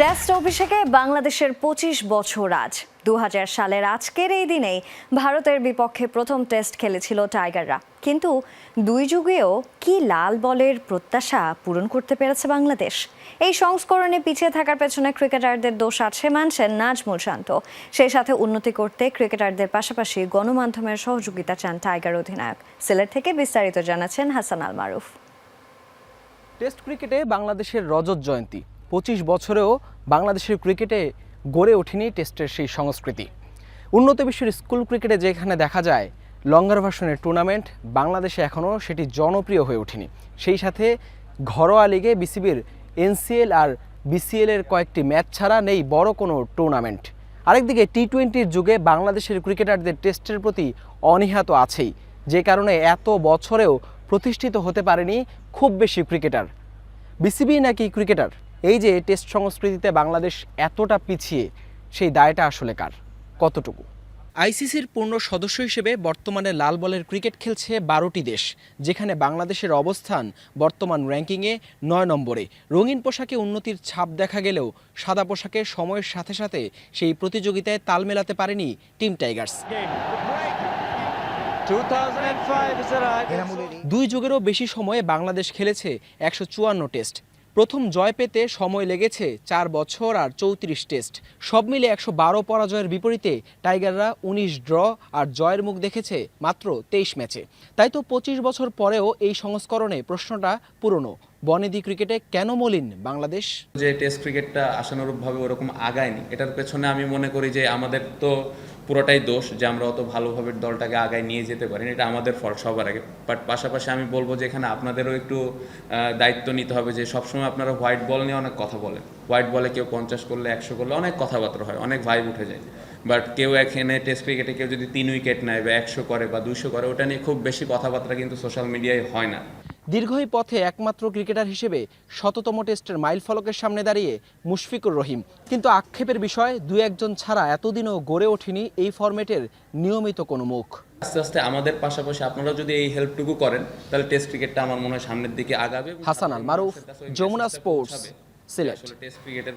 Test অভিষেকে বাংলাদেশের পঁচিশ বছর আজ। দু সালের আজকের এই দিনেই ভারতের বিপক্ষে প্রথম টেস্ট খেলেছিল টাইগাররা। কিন্তু দুই যুগেও কি লাল বলের প্রত্যাশা পূরণ করতে পেরেছে বাংলাদেশ? এই সংস্করণে পিছিয়ে থাকার পেছনে ক্রিকেটারদের দোষ আছে মানছেন নাজমুল শান্ত। সেই সাথে উন্নতি করতে ক্রিকেটারদের পাশাপাশি গণমাধ্যমের সহযোগিতা চান টাইগার অধিনায়ক। সিলেট থেকে বিস্তারিত জানাচ্ছেন হাসান আল মারুফ টেস্ট ক্রিকেটে বাংলাদেশের রজত জয়ন্তী। পঁচিশ বছরেও বাংলাদেশের ক্রিকেটে গড়ে ওঠেনি টেস্টের সেই সংস্কৃতি। উন্নত বিশ্বের স্কুল ক্রিকেটে যেখানে দেখা যায়, লঙ্গার ভার্সনের টুর্নামেন্ট বাংলাদেশে এখনও সেটি জনপ্রিয় হয়ে ওঠেনি। সেই সাথে ঘরোয়া লিগে বিসিবির এনসিএল আর বিসিএল এর কয়েকটি ম্যাচ ছাড়া নেই বড় কোনো টুর্নামেন্ট। আরেকদিকে টি টোয়েন্টির যুগে বাংলাদেশের ক্রিকেটারদের টেস্টের প্রতি অনীহা তো আছেই, যে কারণে এত বছরেও প্রতিষ্ঠিত হতে পারেনি খুব বেশি ক্রিকেটার। বিসিবি নাকি ক্রিকেটার? এই যে টেস্ট সংস্কৃতিতে বাংলাদেশ এতটা পিছিয়ে সেই দায়টা আসলে কার? কতটুকু? আইসিসির পূর্ণ সদস্য হিসেবে বর্তমানে লাল বলের ক্রিকেট খেলছে বারোটি দেশ যেখানে বাংলাদেশের অবস্থান বর্তমান র্যাঙ্কিংয়ে নয় নম্বরে। রঙিন পোশাকে উন্নতির ছাপ দেখা গেলেও সাদা পোশাকে সময়ের সাথে সাথে সেই প্রতিযোগিতায় তাল মেলাতে পারেনি টিম টাইগার্স। 2005 is দুই যুগেরও বেশি সময়ে বাংলাদেশ খেলেছে একশো চুয়ান্ন টেস্ট প্রথম জয় পেতে সময় লেগেছে চার বছর আর চৌত্রিশ টেস্ট। সব মিলে একশো বারো পরাজয়ের বিপরীতে টাইগাররা উনিশ ড্র আর জয়ের মুখ দেখেছে মাত্র তেইশ ম্যাচে। তাই তো পঁচিশ বছর পরেও এই সংস্করণে প্রশ্নটা পুরনো। বনেদি ক্রিকেটে কেন মলিন বাংলাদেশ? যে টেস্ট ক্রিকেটটা আশানুরূপভাবে ওরকম আগায়নি, এটার পেছনে আমি মনে করি যে আমাদের তো পুরোটাই দোষ যে আমরা অত ভালোভাবে দলটাকে আগায় নিয়ে যেতে পারিনি, এটা আমাদের ফল সবার আগে। বাট পাশাপাশি আমি বলব যে এখানে আপনাদেরও একটু দায়িত্ব নিতে হবে যে সবসময় আপনারা হোয়াইট বল নিয়ে অনেক কথা বলেন। হোয়াইট বলে কেউ পঞ্চাশ করলে, একশো করলে অনেক কথাবার্তা হয়, অনেক ভাইব উঠে যায়। বাট কেউ এখানে টেস্ট ক্রিকেটে কেউ যদি তিন উইকেট নেয় বা একশো করে বা দুশো করে, ওটা নিয়ে খুব বেশি কথাবার্তা কিন্তু সোশ্যাল মিডিয়ায় হয় না। দীর্ঘ এই পথে একমাত্র ক্রিকেটার হিসেবে শততম টেস্টের মাইল ফলকের সামনে দাঁড়িয়ে মুশফিকুর রহিম কিন্তু আক্ষেপের বিষয় দু একজন ছাড়া এতদিনও গড়ে ওঠেনি এই ফরম্যাটের নিয়মিত কোনো মুখ আস্তে আস্তে আমাদের পাশাপাশি আপনারা যদি এই হেল্পটুকু করেন তাহলে টেস্ট ক্রিকেটটা আমার মনে হয় সামনের দিকে আগাবে হাসান আল মারুফ, যমুনা স্পোর্টস। সিলেট। টেস্ট ক্রিকেটের